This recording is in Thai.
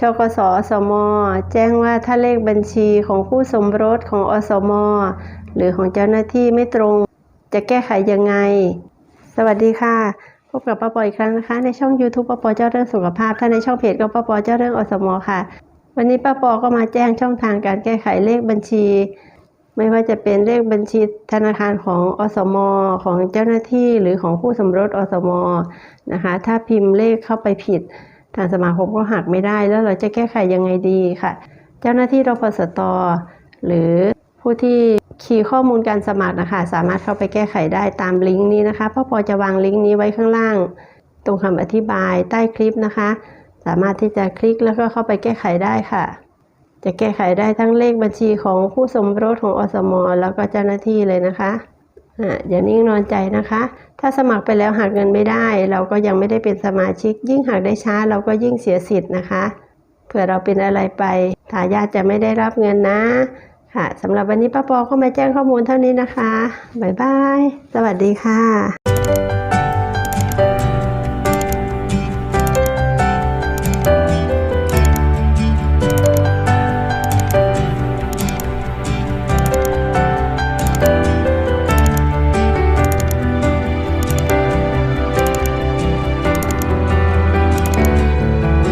ชกสอสม แจ้งว่าถ้าเลขบัญชีของคู่สมรสของอสม หรือของเจ้าหน้าที่ไม่ตรง จะแก้ไขยังไง สวัสดีค่ะ พบกับป้าปออีกครั้งนะคะ ในช่อง YouTube ป้าปอเจ้าเรื่องสุขภาพ ถ้าในช่องเพจก็ป้าปอเจ้าเรื่องอสม ค่ะ วันนี้ป้าปอก็มาแจ้งช่องทางการแก้ไขเลขบัญชี ไม่ว่าจะเป็นเลขบัญชีธนาคารของอสม ของเจ้าหน้าที่หรือของคู่สมรสอสมนะคะ ถ้าพิมพ์เลขเข้าไปผิด ทางสมาคมก็หักไม่ได้แล้วเราจะแก้ไขยังไงดีค่ะ เจ้าหน้าที่รพสตหรือผู้ที่คีย์ข้อมูลการสมัครนะคะ สามารถเข้าไปแก้ไขได้ตามลิงก์นี้นะคะพ่อปอจะวางลิงก์นี้ไว้ข้างล่าง ตรงคำอธิบายใต้คลิปนะคะ สามารถที่จะคลิกแล้วก็เข้าไปแก้ไขได้ค่ะ จะแก้ไขได้ทั้งเลขบัญชีของผู้สมรสของอสม แล้วก็เจ้าหน้าที่เลยนะคะ อย่านิ่งนอนใจนะคะ ถ้าสมัครไปแล้วหักเงินไม่ได้ เราก็ยังไม่ได้เป็นสมาชิก ยิ่งหักได้ช้าเราก็ยิ่งเสียสิทธิ์นะคะ เผื่อเราเป็นอะไรไปทายาทจะไม่ได้รับเงินนะค่ะสำหรับวันนี้ป้าปอก็มาแจ้งข้อมูลเท่านี้นะคะ บ๊ายบาย สวัสดีค่ะ